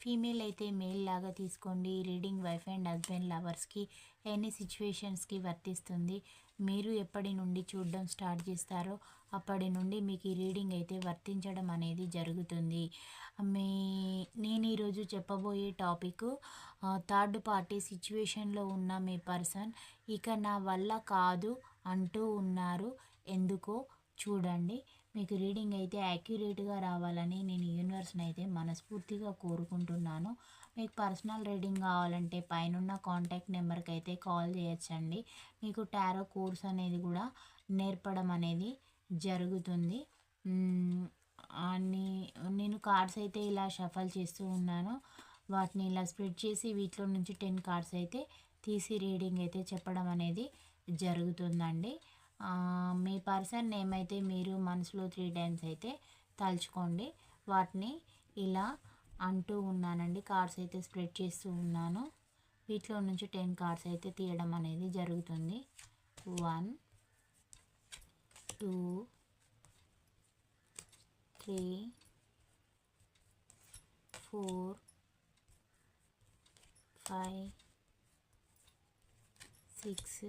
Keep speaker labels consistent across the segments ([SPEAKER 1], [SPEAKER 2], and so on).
[SPEAKER 1] Female అయితే male లాగా తీసుకోండి. రీడింగ్ వైఫ్ అండ్ హస్బెండ్ లవర్స్కి ఎనీ సిచ్యువేషన్స్కి వర్తిస్తుంది. మీరు ఎప్పటి నుండి చూడడం స్టార్ట్ చేస్తారో అప్పటి నుండి మీకు ఈ రీడింగ్ అయితే వర్తించడం అనేది జరుగుతుంది. మీ నేను ఈరోజు చెప్పబోయే టాపిక్ థర్డ్ పార్టీ సిచ్యువేషన్లో ఉన్న మీ పర్సన్ ఇక నా వల్ల కాదు అంటూ ఉన్నారు. ఎందుకో చూడండి. మీకు రీడింగ్ అయితే యాక్యురేట్గా రావాలని నేను యూనివర్స్ని అయితే మనస్ఫూర్తిగా కోరుకుంటున్నాను. మీకు పర్సనల్ రీడింగ్ కావాలంటే పైన కాంటాక్ట్ నెంబర్కి అయితే కాల్ చేయొచ్చండి. మీకు టారో కోర్స్ అనేది కూడా నేర్పడం అనేది జరుగుతుంది. అని నేను కార్డ్స్ అయితే ఇలా షఫల్ చేస్తూ ఉన్నాను. వాటిని ఇలా స్ప్రెడ్ చేసి వీటిలో నుంచి టెన్ కార్డ్స్ అయితే తీసి రీడింగ్ అయితే చెప్పడం అనేది జరుగుతుందండి. మీ పర్సన్ నేమ్ అయితే మీరు మనసులో త్రీ టైమ్స్ అయితే తలుచుకోండి. వాటిని ఇలా అంటూ ఉన్నానండి. కార్డ్స్ అయితే స్ప్రెడ్ చేస్తూ ఉన్నాను. వీటిలో నుంచి టెన్ కార్డ్స్ అయితే తీయడం అనేది జరుగుతుంది. One two three four five six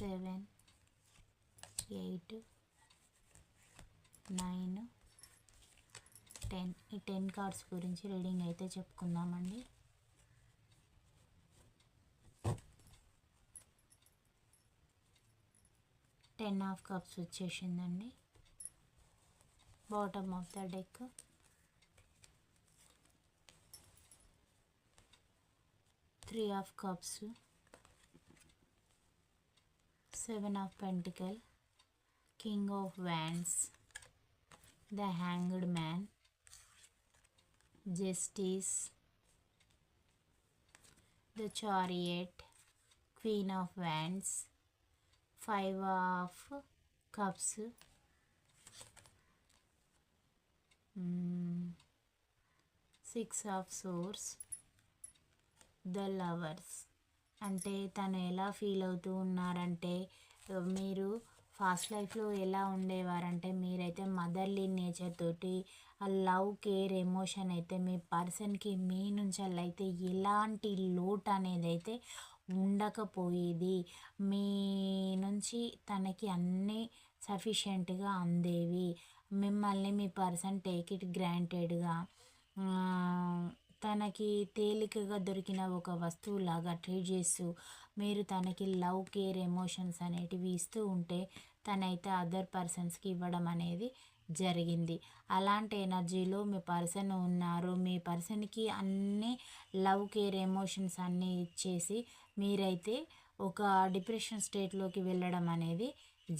[SPEAKER 1] seven eight nine ten ఈ టెన్ కార్డ్స్ గురించి రీడింగ్ అయితే చెప్పుకుందామండి. టెన్ ఆఫ్ కప్స్ వచ్చేసిందండి. Bottom of the deck three of cups seven of pentacle king of wands the hanged man justice the chariot queen of wands five of cups mm, six of swords the lovers అంటే తను ఎలా feel అవుతూ ఉన్నారంటే మీరు fast లైఫ్లో ఎలా ఉండేవారంటే మీరైతే motherly nature తోటి ఆ లవ్ కేర్ ఎమోషన్ అయితే మీ పర్సన్కి మీ నుంచి అయితే ఎలాంటి లోటు అనేది అయితే ఉండకపోయేది. మీ నుంచి తనకి అన్నీ సఫిషియెంట్గా అందేవి. మిమ్మల్ని మీ పర్సన్ టేక్ ఇట్ గ్రాంటెడ్గా. తనకి తేలికగా దొరికిన ఒక వస్తువులాగా ట్రీట్ చేస్తూ మీరు తనకి లవ్ కేర్ ఎమోషన్స్ అనేటివి ఇస్తూ ఉంటే తనైతే అదర్ పర్సన్స్కి ఇవ్వడం అనేది జరిగింది. అలాంటి ఎనర్జీలో మీ పర్సన్ ఉన్నారు మీ పర్సన్కి అన్ని లవ్ కేర్ ఎమోషన్స్ అన్నీ ఇచ్చేసి మీరైతే ఒక డిప్రెషన్ స్టేట్లోకి వెళ్ళడం అనేది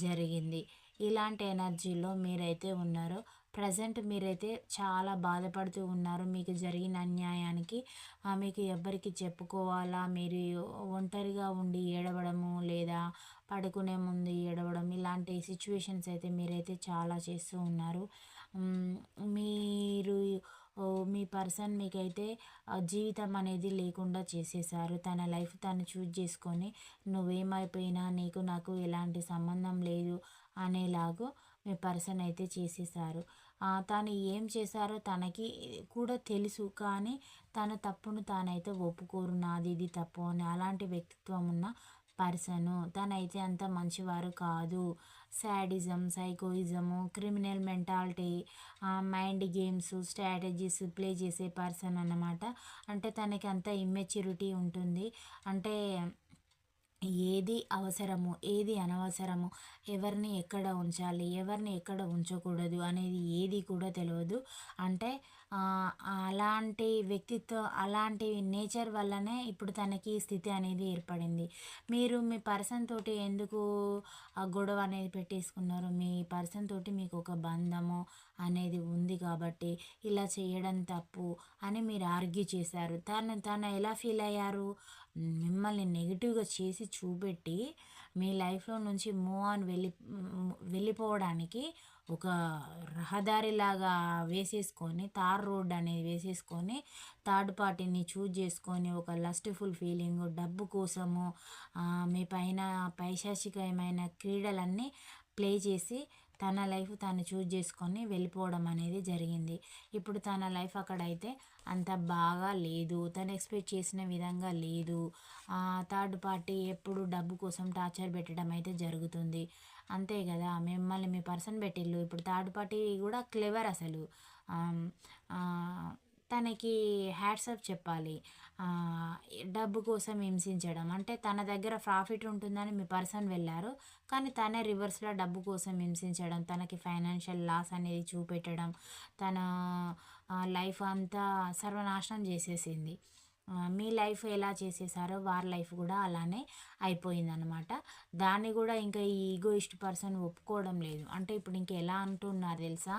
[SPEAKER 1] జరిగింది. ఇలాంటి ఎనర్జీలో మీరైతే ఉన్నారో ప్రజెంట్ మీరైతే చాలా బాధపడుతూ ఉన్నారు. మీకు జరిగిన అన్యాయానికి మీకు ఎవ్వరికి చెప్పుకోవాలా? మీరు ఒంటరిగా ఉండి ఏడవడము లేదా పడుకునే ముందు ఏడవడం ఇలాంటి సిచ్యువేషన్స్ అయితే మీరైతే చాలా చేస్తూ ఉన్నారు. మీరు మీ పర్సన్ మీకైతే జీవితం అనేది లేకుండా చేసేసారు. తన లైఫ్ తను చూజ్ చేసుకొని నువ్వేమైపోయినా నీకు నాకు ఎలాంటి సంబంధం లేదు అనేలాగూ పర్సన్ అయితే చేసేసారు తను ఏం చేశారో తనకి కూడా తెలుసు. కానీ తన తప్పును తానైతే ఒప్పుకోరు. నాది ఇది తప్పు అని అలాంటి వ్యక్తిత్వం ఉన్న పర్సను తనైతే అంత మంచివారు కాదు. Sadism psychoism criminal mentality mind games strategies play చేసే పర్సన్ అన్నమాట. అంటే తనకి అంత ఇమ్మెచ్యూరిటీ ఉంటుంది. అంటే ఏది అవసరము ఏది అనవసరము ఎవరిని ఎక్కడ ఉంచాలి ఎవరిని ఎక్కడ ఉంచకూడదు అనేది ఏది కూడా తెలియదు అంటే అలాంటి వ్యక్తిత్వం అలాంటి నేచర్ వల్లనే ఇప్పుడు తనకి స్థితి అనేది ఏర్పడింది. మీరు మీ పర్సన్ తోటి ఎందుకు ఆ గొడవ అనేది పెట్టేసుకున్నారు? మీ పర్సన్ తోటి మీకు ఒక బంధము అనేది ఉంది కాబట్టి ఇలా చేయడం తప్పు అని మీరు ఆర్గ్యూ చేశారు. తను తను ఎలా ఫీల్ అయ్యారు? మిమ్మల్ని నెగిటివ్గా చేసి చూపెట్టి మీ లైఫ్లో నుంచి మూవ్ ఆన్ వెళ్ళి వెళ్ళిపోవడానికి ఒక రహదారిలాగా వేసేసుకొని తార్ రోడ్ అనేది వేసేసుకొని థర్డ్ పార్టీని చూజ్ చేసుకొని ఒక లస్ట్ఫుల్ ఫీలింగ్ డబ్బు కోసము మీ పైన పైశాచికమైన క్రీడలన్నీ ప్లే చేసి తన లైఫ్ తను చూజ్ చేసుకొని వెళ్ళిపోవడం అనేది జరిగింది. ఇప్పుడు తన లైఫ్ అక్కడైతే అంత బాగా లేదు. తను ఎక్స్పెక్ట్ చేసిన విధంగా లేదు. థర్డ్ పార్టీ ఎప్పుడు డబ్బు కోసం టార్చర్ పెట్టడం అయితే జరుగుతుంది. అంతే కదా? మిమ్మల్ని మీ పర్సన్ పెట్టిల్లు. ఇప్పుడు థర్డ్ పార్టీ కూడా క్లెవర్ అసలు. తనకి హ్యాట్సప్ చెప్పాలి. డబ్బు కోసం హింసించడం. అంటే తన దగ్గర ప్రాఫిట్ ఉంటుందని మీ పర్సన్ వెళ్ళారు. కానీ తనే రివర్స్లో డబ్బు కోసం హింసించడం తనకి ఫైనాన్షియల్ లాస్ అనేది చూపెట్టడం తన లైఫ్ అంతా సర్వనాశనం చేసేసింది. మీ లైఫ్ ఎలా చేసేసారో వారి లైఫ్ కూడా అలానే అయిపోయిందనమాట దాన్ని కూడా ఇంకా ఈ ఈగోయిస్ట్ పర్సన్ ఒప్పుకోవడం లేదు. అంటే ఇప్పుడు ఇంక ఎలా అంటున్నారు తెలుసా?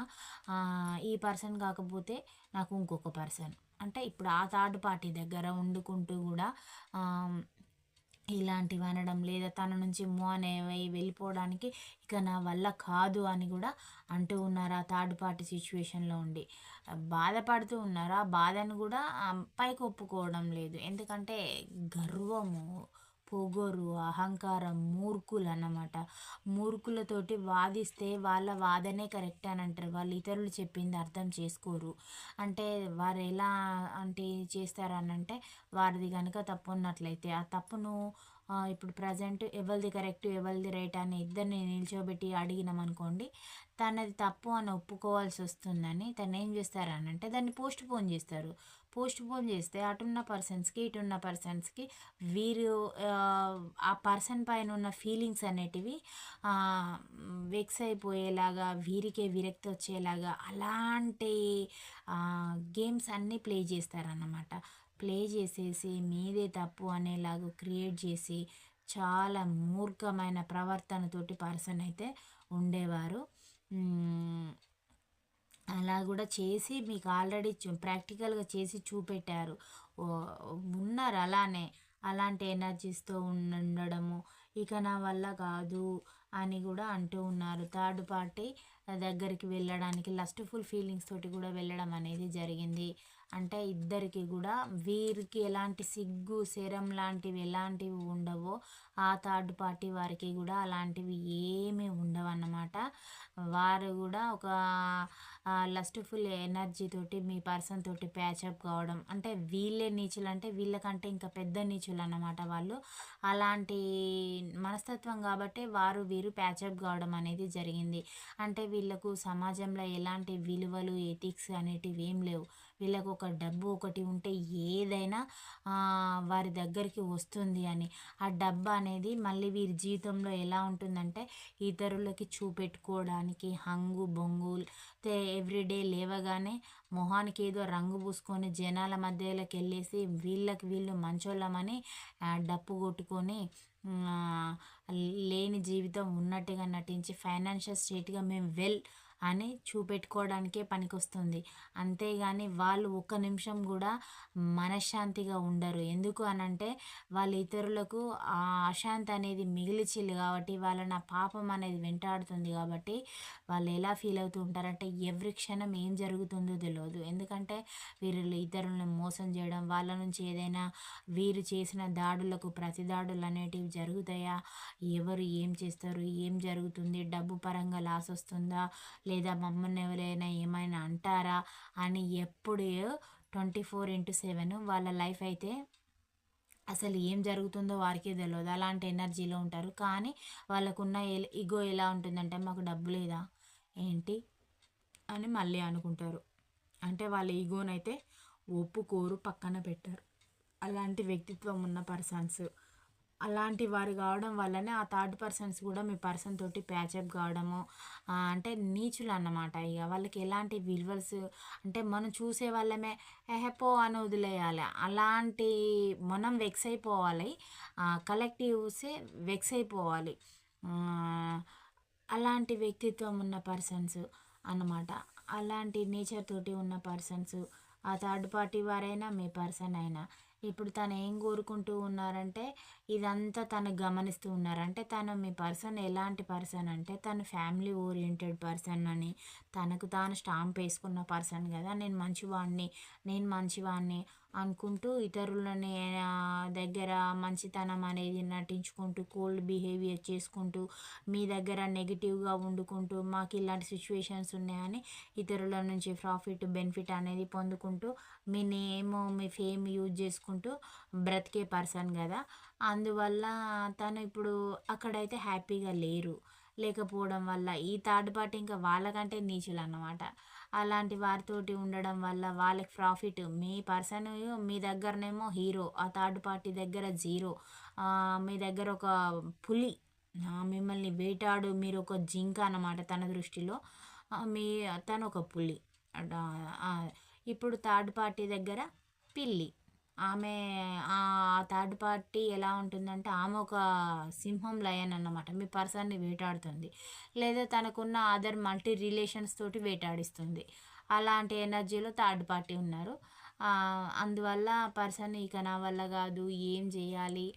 [SPEAKER 1] ఈ పర్సన్ కాకపోతే నాకు ఇంకొక పర్సన్ అంటే ఇప్పుడు ఆ థర్డ్ పార్టీ దగ్గర వండుకుంటూ కూడా ఇలాంటివి అనడం లేదా తన నుంచి మూవ్ అయి వెళ్ళిపోవడానికి ఇక నా వల్ల కాదు అని కూడా అంటూ ఉన్నారు? ఆ థర్డ్ పార్టీ సిచ్యువేషన్లో ఉండి. బాధపడుతూ ఉన్నారు? ఆ బాధను కూడా పైకి ఒప్పుకోవడం లేదు. ఎందుకంటే గర్వము పొగరు అహంకారం మూర్ఖులు అన్నమాట. మూర్ఖులతోటి వాదిస్తే వాళ్ళ వాదనే కరెక్ట్ అని అంటారు. వాళ్ళు ఇతరులు చెప్పింది అర్థం చేసుకోరు. అంటే వారు ఎలా అంటే చేస్తారనంటే వారిది కనుక తప్పు ఉన్నట్లయితే ఆ తప్పును ఇప్పుడు ప్రజెంట్ ఎవరిది కరెక్ట్ ఎవరిది రైట్ అని ఇద్దరిని నిల్చోబెట్టి అడిగినామనుకోండి తనది తప్పు అని ఒప్పుకోవాల్సి వస్తుందని తను ఏం చేస్తారనంటే దాన్ని పోస్ట్ పోన్ చేస్తారు. పోస్ట్ పోన్ చేస్తే అటున్న పర్సన్స్కి ఇటున్న పర్సన్స్కి వీరు ఆ పర్సన్ పైన ఉన్న ఫీలింగ్స్ అనేటివి వెక్స్ అయిపోయేలాగా వీరికే విరక్తి వచ్చేలాగా అలాంటి గేమ్స్ అన్నీ ప్లే చేస్తారన్నమాట. ప్లే చేసేసి మీదే తప్పు అనేలాగా క్రియేట్ చేసి చాలా మూర్ఖమైన ప్రవర్తనతోటి పర్సన్ అయితే ఉండేవారు. అలా కూడా చేసి మీకు ఆల్రెడీ ప్రాక్టికల్గా చేసి చూపెట్టారు. ఉన్నారు అలానే. అలాంటి ఎనర్జీస్తో ఉండడము ఇక నా వల్ల కాదు అని కూడా అంటూ ఉన్నారు. థర్డ్ పార్టీ దగ్గరికి వెళ్ళడానికి లస్ట్ఫుల్ ఫీలింగ్స్ తోటి కూడా వెళ్ళడం అనేది జరిగింది. అంటే ఇద్దరికి కూడా వీరికి ఎలాంటి సిగ్గు శరం లాంటివి ఎలాంటివి ఉండవో ఆ థర్డ్ పార్టీ వారికి కూడా అలాంటివి ఏమీ ఉండవు అన్నమాట వారు కూడా ఒక లస్ట్ఫుల్ ఎనర్జీ తోటి మీ పర్సన్ తోటి ప్యాచప్ కావడం అంటే వీళ్ళే నీచులు అంటే వీళ్ళకంటే ఇంకా పెద్ద నీచులు అన్నమాట వాళ్ళు. అలాంటి మనస్తత్వం కాబట్టి వారు వీరు ప్యాచప్ కావడం అనేది జరిగింది. అంటే వీళ్ళకు సమాజంలో ఎలాంటి విలువలు ఎథిక్స్ అనేటివి ఏం లేవు. వీళ్ళకు ఒక డబ్బు ఒకటి ఉంటే ఏదైనా వారి దగ్గరికి వస్తుంది అని. ఆ డబ్బు అనేది మళ్ళీ వీరి జీవితంలో ఎలా ఉంటుందంటే ఇతరులకి చూపెట్టుకోవడానికి హంగు బొంగు ఎవ్రీడే లేవగానే మొహానికి ఏదో రంగు పూసుకొని జనాల మధ్యలోకి వెళ్ళేసి వీళ్ళకి వీళ్ళు మంచోళ్ళమని డప్పు కొట్టుకొని లేని జీవితం ఉన్నట్టుగా నటించి ఫైనాన్షియల్ స్టేట్గా మేము వెల్ అని చూపెట్టుకోవడానికే పనికొస్తుంది. అంతేగాని వాళ్ళు ఒక్క నిమిషం కూడా మనశ్శాంతిగా ఉండరు. ఎందుకు అనంటే వాళ్ళ ఇతరులకు ఆ అశాంతి అనేది మిగిలిచిల్లు కాబట్టి వాళ్ళని ఆ పాపం అనేది వెంటాడుతుంది కాబట్టి వాళ్ళు ఎలా ఫీల్ అవుతూ ఉంటారంటే ఎవ్రీ క్షణం ఏం జరుగుతుందో తెలియదు ఎందుకంటే వీరు ఇతరులను మోసం చేయడం వాళ్ళ నుంచి ఏదైనా వీరు చేసిన దాడులకు ప్రతి దాడులు అనేటివి జరుగుతాయా? ఎవరు ఏం చేస్తారు? ఏం జరుగుతుంది? డబ్బు పరంగా లాస్ వస్తుందా? లేదా మమ్మల్ని ఎవరైనా ఏమైనా అంటారా అని ఎప్పుడు ట్వంటీ ఫోర్ ఇంటూ సెవెన్ వాళ్ళ లైఫ్ అయితే అసలు ఏం జరుగుతుందో వారికే తెలియదు అలాంటి ఎనర్జీలో ఉంటారు. కానీ వాళ్ళకున్న ఇగో ఎలా ఉంటుందంటే మాకు డబ్బు లేదా? ఏంటి? అని మళ్ళీ అనుకుంటారు. అంటే వాళ్ళ ఈగోనైతే ఒప్పుకోరు పక్కన పెట్టారు. అలాంటి వ్యక్తిత్వం ఉన్న పర్సన్స్. అలాంటి వారు కావడం వల్లనే ఆ థర్డ్ పర్సన్స్ కూడా మీ పర్సన్ తోటి ప్యాచప్ కావడము అంటే నీచులు అన్నమాట ఇక వాళ్ళకి ఎలాంటి విలువల్స్ అంటే మనం చూసే వాళ్ళమే ఎహెపో అని వదిలేయాలి. అలాంటి మనం వెక్స్ అయిపోవాలి. కలెక్టివ్సే వెక్స్ అయిపోవాలి. అలాంటి వ్యక్తిత్వం ఉన్న పర్సన్స్ అన్నమాట. అలాంటి నేచర్ తోటి ఉన్న పర్సన్స్ ఆ థర్డ్ పార్టీ వారైనా మీ పర్సన్ అయినా ఇప్పుడు తను ఏం కోరుకుంటూ ఉన్నారంటే ఇదంతా తను గమనిస్తూ ఉన్నారు. అంటే తను మీ పర్సన్ ఎలాంటి పర్సన్ అంటే తను ఫ్యామిలీ ఓరియంటెడ్ పర్సన్ అని తనకు తాను స్టాంప్ వేసుకున్న పర్సన్ కదా నేను మంచివాడిని నేను మంచివాడిని అనుకుంటూ ఇతరులని దగ్గర మంచితనం అనేది నటించుకుంటూ కోల్డ్ బిహేవియర్ చేసుకుంటూ మీ దగ్గర నెగిటివ్గా వండుకుంటూ మాకు ఇలాంటి సిచ్యువేషన్స్ ఉన్నాయని ఇతరుల నుంచి ప్రాఫిట్ బెనిఫిట్ అనేది పొందుకుంటూ మీ నేమ్ మీ ఫేమ్ యూజ్ చేసుకుంటూ బ్రతికే పర్సన్ కదా. అందువల్ల తను ఇప్పుడు అక్కడైతే హ్యాపీగా లేరు. లేకపోవడం వల్ల ఈ థర్డ్ పార్టీ ఇంకా వాళ్ళకంటే నీచులు అన్నమాట అలాంటి వారితోటి ఉండడం వల్ల వాళ్ళకి ప్రాఫిట్. మీ పర్సన్ మీ దగ్గరనేమో హీరో ఆ థర్డ్ పార్టీ దగ్గర జీరో. మీ దగ్గర ఒక పులి మిమ్మల్ని వేటాడు మీరు ఒక జింక అన్నమాట తన దృష్టిలో. మీ తను ఒక పులి. ఇప్పుడు థర్డ్ పార్టీ దగ్గర పిల్లి. ఆమె ఆ థర్డ్ పార్టీ ఎలా ఉంటుందంటే ఆమె ఒక సింహం లయన్ అన్నమాట. మీ పర్సన్ని వేటాడుతుంది. లేదా తనకున్న అదర్ మల్టీ రిలేషన్స్ తోటి వేటాడిస్తుంది. అలాంటి ఎనర్జీలో థర్డ్ పార్టీ ఉన్నారు. అందువల్ల పర్సన్ ఇక నా వల్ల కాదు ఏం చేయాలి?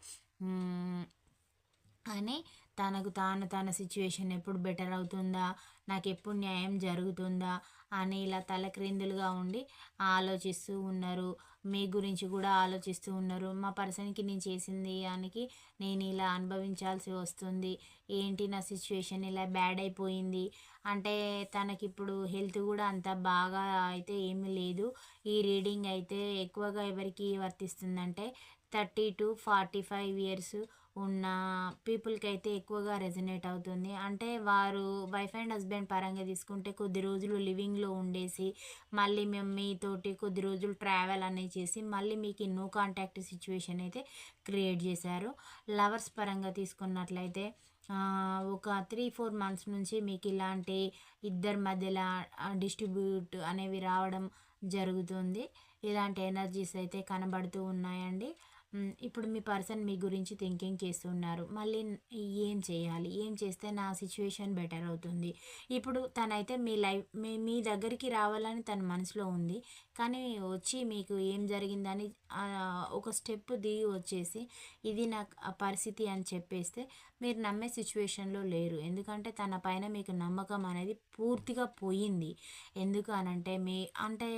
[SPEAKER 1] అని తనకు తాను తన సిచ్యువేషన్ ఎప్పుడు బెటర్ అవుతుందా? నాకు ఎప్పుడు న్యాయం జరుగుతుందా? అని ఇలా తలక్రిందులుగా ఉండి ఆలోచిస్తూ ఉన్నారు. మీ గురించి కూడా ఆలోచిస్తూ ఉన్నారు. మా పర్సన్కి నేను చేసింది దానికి నేను ఇలా అనుభవించాల్సి వస్తుంది. ఏంటి నా సిచ్యువేషన్? ఇలా బ్యాడ్ అయిపోయింది. అంటే తనకి ఇప్పుడు హెల్త్ కూడా అంత బాగా అయితే ఏమీ లేదు. ఈ రీడింగ్ అయితే ఎక్కువగా ఎవరికి వర్తిస్తుందంటే thirty two forty five years ఉన్న పీపుల్కి అయితే ఎక్కువగా రెజనేట్ అవుతుంది. అంటే వారు వైఫ్ అండ్ హస్బెండ్ పరంగా తీసుకుంటే కొద్ది రోజులు లివింగ్లో ఉండేసి మళ్ళీ మేము మీతోటి కొద్ది రోజులు ట్రావెల్ అనేది చేసి మళ్ళీ మీకు నో కాంటాక్ట్ సిచ్యువేషన్ అయితే క్రియేట్ చేశారు. లవర్స్ పరంగా తీసుకున్నట్లయితే ఒక త్రీ ఫోర్ మంత్స్ నుంచి మీకు ఇలాంటి ఇద్దరి మధ్యలో డిస్ట్రిబ్యూట్ అనేవి రావడం జరుగుతుంది. ఇలాంటి ఎనర్జీస్ అయితే కనబడుతూ ఉన్నాయండి. ఇప్పుడు మీ పర్సన్ మీ గురించి థింకింగ్ చేస్తున్నారు. మళ్ళీ ఏం చేయాలి? ఏం చేస్తే నా సిచ్యువేషన్ బెటర్ అవుతుంది? ఇప్పుడు తనైతే మీ లైఫ్ మీ మీ దగ్గరికి రావాలని తన మనసులో ఉంది. కానీ వచ్చి మీకు ఏం జరిగిందని ఒక స్టెప్ దిగి వచ్చేసి ఇది నాకు ఆ పరిస్థితి అని చెప్పేస్తే మీరు నమ్మే సిచ్యువేషన్లో లేరు. ఎందుకంటే తన పైన మీకు నమ్మకం అనేది పూర్తిగా పోయింది. ఎందుకు అనంటే మీ అంటే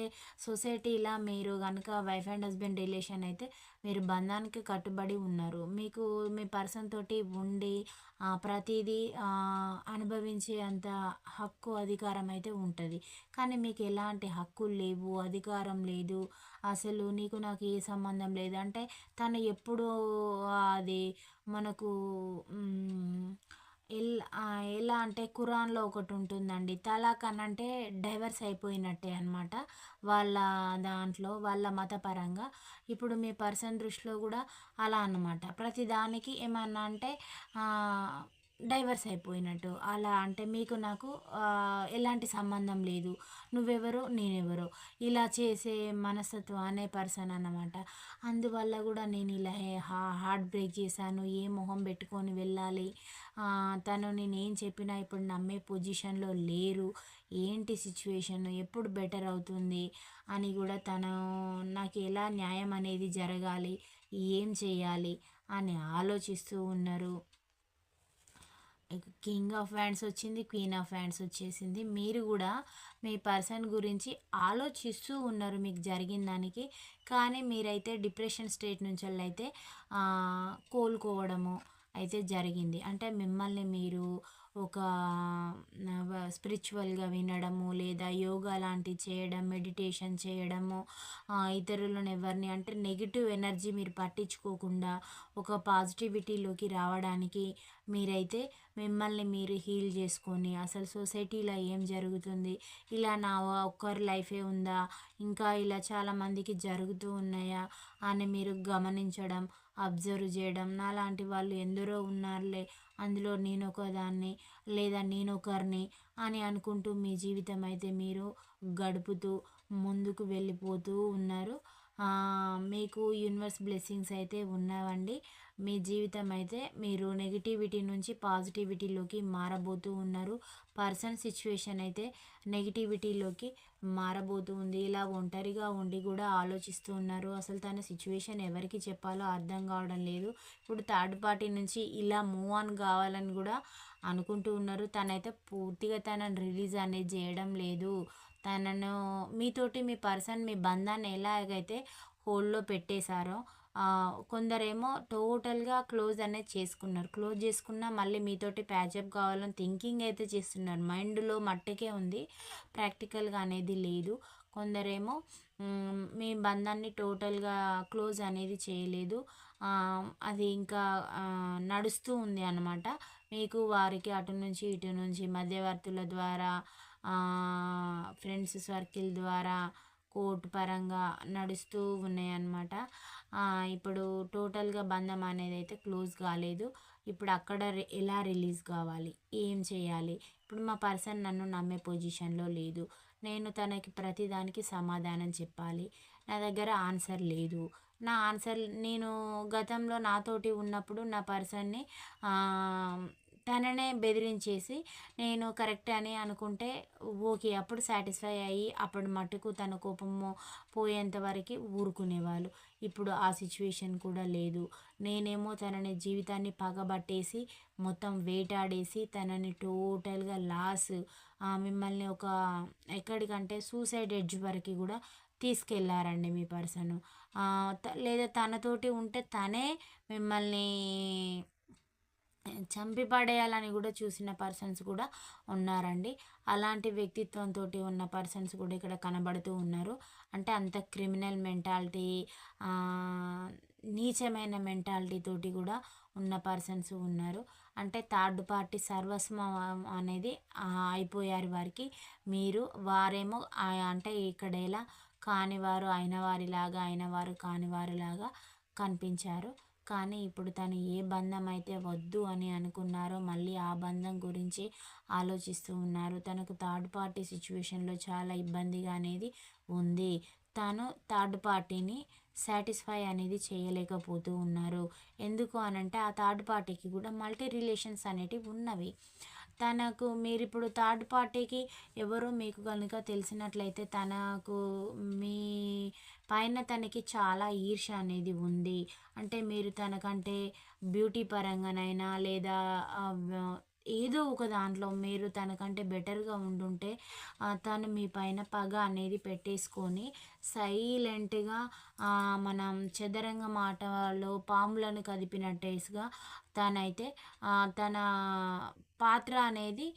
[SPEAKER 1] సొసైటీలా మీరు కనుక వైఫ్ అండ్ హస్బెండ్ రిలేషన్ అయితే మీరు బంధానికి కట్టుబడి ఉన్నారు. మీకు మీ పర్సన్ తోటి ఉండి ప్రతిదీ అనుభవించే అంత హక్కు అధికారం అయితే ఉంటుంది. కానీ మీకు ఎలాంటి హక్కులు లేవు అధికారం అధికారం లేదు. అసలు నీకు నాకు ఏ సంబంధం లేదు. అంటే తను ఎప్పుడు అది మనకు ఎలా ఎలా అంటే ఖురాన్లో ఒకటి ఉంటుందండి. తలాక్ అని అంటే డైవర్స్ అయిపోయినట్టే అనమాట వాళ్ళ దాంట్లో వాళ్ళ మతపరంగా. ఇప్పుడు మీ పర్సన్ దృష్టిలో కూడా అలా అన్నమాట. ప్రతిదానికి ఏమన్నా అంటే డైవర్స్ అయిపోయినట్టు. అలా అంటే మీకు నాకు ఎలాంటి సంబంధం లేదు. నువ్వెవరో నేనెవరో. ఇలా చేసే మనస్తత్వం అనే పర్సన్ అన్నమాట. అందువల్ల కూడా నేను ఇలా హార్ట్ బ్రేక్ చేశాను. ఏ మొహం పెట్టుకొని వెళ్ళాలి? తను నేను ఏం చెప్పినా ఇప్పుడు నమ్మే పొజిషన్లో లేరు. ఏంటి సిచ్యువేషన్ ఎప్పుడు బెటర్ అవుతుంది? అని కూడా తను నాకు ఎలా న్యాయం అనేది జరగాలి? ఏం చేయాలి? అని ఆలోచిస్తూ ఉన్నారు. కింగ్ ఆఫ్ హ్యాండ్స్ వచ్చింది క్వీన్ ఆఫ్ హ్యాండ్స్ వచ్చేసింది. మీరు కూడా మీ పర్సన్ గురించి ఆలోచిస్తూ ఉన్నారు మీకు జరిగిన దానికి. కానీ మీరైతే డిప్రెషన్ స్టేట్ నుంచి అయితే కోలుకోవడము అయితే జరిగింది. అంటే మిమ్మల్ని మీరు ఒక స్పిరిచువల్గా వినడము లేదా యోగా లాంటివి చేయడం మెడిటేషన్ చేయడము ఇతరులను ఎవరిని అంటే నెగిటివ్ ఎనర్జీ మీరు పట్టించుకోకుండా ఒక పాజిటివిటీలోకి రావడానికి మీరైతే మిమ్మల్ని మీరు హీల్ చేసుకొని అసలు సొసైటీలో ఏం జరుగుతుంది? ఇలా నా ఒక్కరి లైఫే ఉందా? ఇంకా ఇలా చాలామందికి జరుగుతూ ఉన్నాయా? అని మీరు గమనించడం అబ్జర్వ్ చేయడం నాలాంటి వాళ్ళు ఎందరో ఉన్నారులే. అందులో నేను ఒకదాన్ని లేదా నేను ఒకరిని అని అనుకుంటూ మీ జీవితం అయితే మీరు గడుపుతూ ముందుకు వెళ్ళిపోతూ ఉన్నారు. మీకు యూనివర్స్ బ్లెస్సింగ్స్ అయితే ఉన్నావండి. మీ జీవితం అయితే మీరు నెగిటివిటీ నుంచి పాజిటివిటీలోకి మారబోతూ ఉన్నారు. పర్సన్ సిచ్యువేషన్ అయితే నెగిటివిటీలోకి మారబోతూ ఉంది. ఇలా ఒంటరిగా ఉండి కూడా ఆలోచిస్తూ ఉన్నారు. అసలు తన సిచ్యువేషన్ ఎవరికి చెప్పాలో అర్థం కావడం లేదు. ఇప్పుడు థర్డ్ పార్టీ నుంచి ఇలా మూవ్ ఆన్ కావాలని కూడా అనుకుంటూ ఉన్నారు. తనైతే పూర్తిగా తనని రిలీజ్ అనేది చేయడం లేదు. తనను మీతోటి మీ పర్సన్ మీ బంధాన్ని ఎలాగైతే హోల్డ్లో పెట్టేశారో కొందరేమో టోటల్గా క్లోజ్ అనేది చేసుకున్నారు. క్లోజ్ చేసుకున్న మళ్ళీ మీతోటి ప్యాచప్ కావాలని థింకింగ్ అయితే చేస్తున్నారు. మైండ్లో మట్టుకే ఉంది. ప్రాక్టికల్గా అనేది లేదు. కొందరేమో మీ బంధాన్ని టోటల్గా క్లోజ్ అనేది చేయలేదు. అది ఇంకా నడుస్తూ ఉంది అనమాట మీకు వారికి అటు నుంచి ఇటు నుంచి మధ్యవర్తుల ద్వారా ఫ్రెండ్స్ సర్కిల్ ద్వారా కోర్టు పరంగా నడుస్తూ ఉన్నాయన్నమాట. ఇప్పుడు టోటల్గా బంధం అనేది అయితే క్లోజ్ కాలేదు. ఇప్పుడు అక్కడ ఎలా రిలీజ్ కావాలి? ఏం చేయాలి? ఇప్పుడు మా పర్సన్ నన్ను నమ్మే పొజిషన్లో లేదు. నేను తనకి ప్రతిదానికి సమాధానం చెప్పాలి. నా దగ్గర ఆన్సర్ లేదు. నా ఆన్సర్ నేను గతంలో నాతోటి ఉన్నప్పుడు నా పర్సన్ని తననే బెదిరించేసి నేను కరెక్ట్ అని అనుకుంటే ఓకే అప్పుడు సాటిస్ఫై అయ్యి అప్పుడు మటుకు తన కోపము పోయేంత వరకు ఊరుకునేవాళ్ళు. ఇప్పుడు ఆ సిచ్యువేషన్ కూడా లేదు. నేనేమో తనని జీవితాన్ని పగబట్టేసి మొత్తం వేటాడేసి తనని టోటల్గా లాస్ మిమ్మల్ని ఒక ఎక్కడికంటే సూసైడ్ ఎడ్జ్ వరకు కూడా తీసుకెళ్ళారండి మీ పర్సన్. లేదా తనతోటి ఉంటే తనే మిమ్మల్ని చంపి పడేయాలని కూడా చూసిన పర్సన్స్ కూడా ఉన్నారండి. అలాంటి వ్యక్తిత్వంతో ఉన్న పర్సన్స్ కూడా ఇక్కడ కనబడుతూ ఉన్నారు. అంటే అంత క్రిమినల్ మెంటాలిటీ నీచమైన మెంటాలిటీ తోటి కూడా ఉన్న పర్సన్స్ ఉన్నారు. అంటే థర్డ్ పార్టీ సర్వస్వం అనేది అయిపోయారు వారికి. మీరు వారేమో అంటే ఇక్కడ ఎలా కానివారు అయిన వారిలాగా అయిన వారు కానివారిలాగా కనిపించారు. కానీ ఇప్పుడు తను ఏ బంధం అయితే వద్దు అని అనుకున్నారో మళ్ళీ ఆ బంధం గురించి ఆలోచిస్తూ ఉన్నారు. తనకు థర్డ్ పార్టీ సిచ్యువేషన్లో చాలా ఇబ్బందిగా అనేది ఉంది. తను థర్డ్ పార్టీని సాటిస్ఫై అనేది చేయలేకపోతూ ఉన్నారు. ఎందుకు అనంటే ఆ థర్డ్ పార్టీకి కూడా మల్టీ రిలేషన్స్ అనేటివి ఉన్నవి. తనకు మీరు ఇప్పుడు థర్డ్ పార్టీకి ఎవరో మీకు కనుక తెలిసినట్లయితే తనకు మీ పైన తనకి చాలా ఈర్ష అనేది ఉంది. అంటే మీరు తనకంటే బ్యూటీ పరంగానైనా లేదా ఏదో ఒక దాంట్లో మీరు తనకంటే బెటర్గా ఉండుంటే తను మీ పైన పగ అనేది పెట్టేసుకొని సైలెంట్గా మనం చదరంగ మాటలో పాములను కదిపినట్టేసుగా తనైతే తన పాత్ర అనేది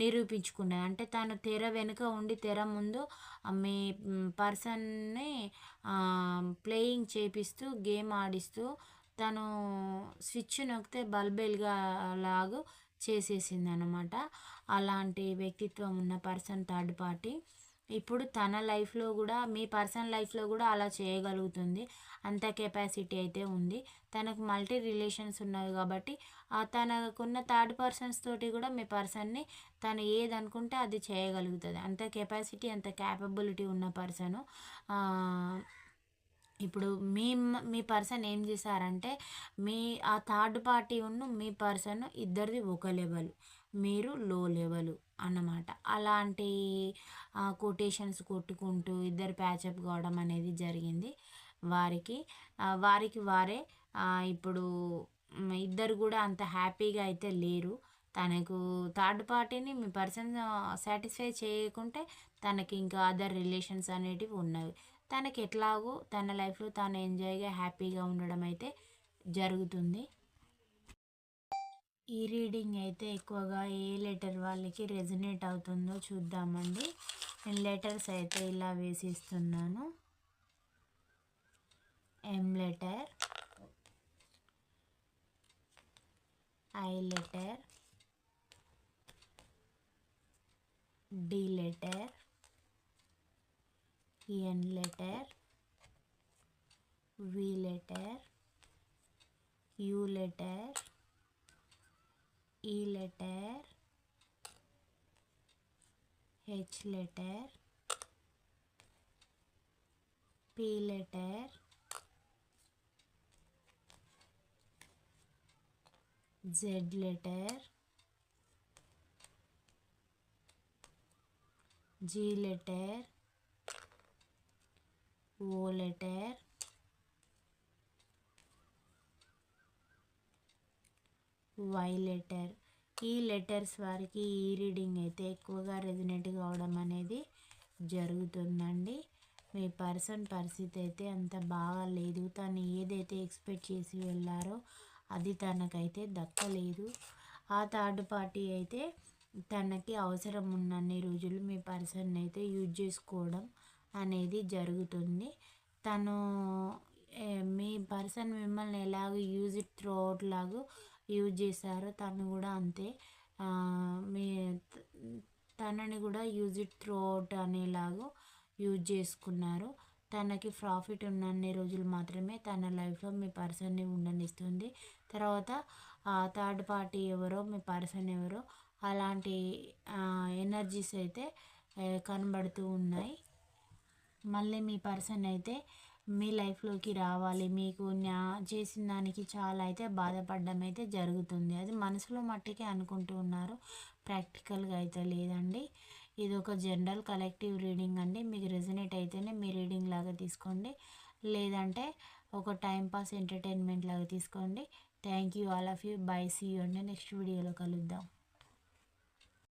[SPEAKER 1] నిరూపించుకున్నది. అంటే తను తెర వెనుక ఉండి తెర ముందు మీ పర్సన్ని ప్లేయింగ్ చేపిస్తూ గేమ్ ఆడిస్తూ తను స్విచ్ నొక్కితే బల్బెల్గా లాగు చేసేసింది అనమాట అలాంటి వ్యక్తిత్వం ఉన్న పర్సన్ థర్డ్ పార్టీ. ఇప్పుడు తన లైఫ్లో కూడా మీ పర్సనల్ లైఫ్లో కూడా అలా చేయగలుగుతుంది. అంత కెపాసిటీ అయితే ఉంది. తనకు మల్టీ రిలేషన్స్ ఉన్నవి కాబట్టి తనకున్న థర్డ్ పర్సన్స్ తోటి కూడా మీ పర్సన్ని తను ఏది అనుకుంటే అది చేయగలుగుతుంది. అంత కెపాసిటీ అంత క్యాపబిలిటీ ఉన్న పర్సను ఇప్పుడు మీ మీ పర్సన్ ఏం చేశారంటే మీ ఆ థర్డ్ పార్టీ ఉన్న మీ పర్సన్ ఇద్దరిది ఒక లెవెల్. మీరు లో లెవెల్. అన్నమాట. అలాంటి కొటేషన్స్ కొట్టుకుంటూ ఇద్దరు ప్యాచప్ కావడం అనేది జరిగింది. వారికి వారికి వారే ఇప్పుడు ఇద్దరు కూడా అంత హ్యాపీగా అయితే లేరు. తనకు థర్డ్ పార్టీని మీ పర్సన్ సాటిస్ఫై చేయకుంటే తనకి ఇంకా అదర్ రిలేషన్స్ అనేటివి ఉన్నవి. తనకి ఎట్లాగో తన లైఫ్లో తాను ఎంజాయ్గా హ్యాపీగా ఉండడం అయితే జరుగుతుంది. ఈ రీడింగ్ అయితే ఎక్కువగా ఏ లెటర్ వాళ్ళకి రెజినేట్ అవుతుందో చూద్దామండి. నేను లెటర్స్ అయితే ఇలా వేసిస్తున్నాను. M letter I letter D letter N letter V letter U letter E letter H letter P letter Z letter G letter O letter Y letter E letters వారికి ఈ reading అయితే ఎక్కువగా resonate కావడం అనేది జరుగుతుందండి. మీ person పరిస్థితి అయితే అంత బాగా లేదు. తను ఏదైతే ఎక్స్పెక్ట్ చేసి వెళ్ళారో అది తనకైతే దక్కలేదు. ఆ థర్డ్ పార్టీ అయితే తనకి అవసరం ఉన్నన్ని రోజులు మీ పర్సన్ అయితే యూజ్ చేసుకోవడం అనేది జరుగుతుంది. తను మీ పర్సన్ మిమ్మల్ని ఎలాగో యూజ్ ఇట్ త్రూ అవుట్ లాగా యూజ్ చేశారో. తను కూడా అంతే. మీ తనని కూడా యూజ్ ఇట్ త్రూ అవుట్ అనేలాగా యూజ్ చేసుకున్నారు. తనకి ప్రాఫిట్ ఉన్నన్ని రోజులు మాత్రమే తన లైఫ్లో మీ పర్సన్ని ఉండనిస్తుంది. తర్వాత థర్డ్ పార్టీ ఎవరో మీ పర్సన్ ఎవరో అలాంటి ఎనర్జీస్ అయితే కనబడుతూ ఉన్నాయి. మళ్ళీ మీ పర్సన్ అయితే మీ లైఫ్లోకి రావాలి. మీకు న్యా చేసిన దానికి చాలా అయితే బాధపడడం అయితే జరుగుతుంది. అది మనసులో మట్టికే అనుకుంటూ ఉన్నారు. ప్రాక్టికల్గా అయితే లేదండి. ఇది ఒక జనరల్ కలెక్టివ్ రీడింగ్ అండి. మీకు రెజనేట్ అయితేనే మీ రీడింగ్ లాగా తీసుకోండి. లేదంటే ఒక టైంపాస్ ఎంటర్టైన్మెంట్ లాగా తీసుకోండి. Thank you all of you. Bye see you అండి. నెక్స్ట్ వీడియోలో కలుద్దాం.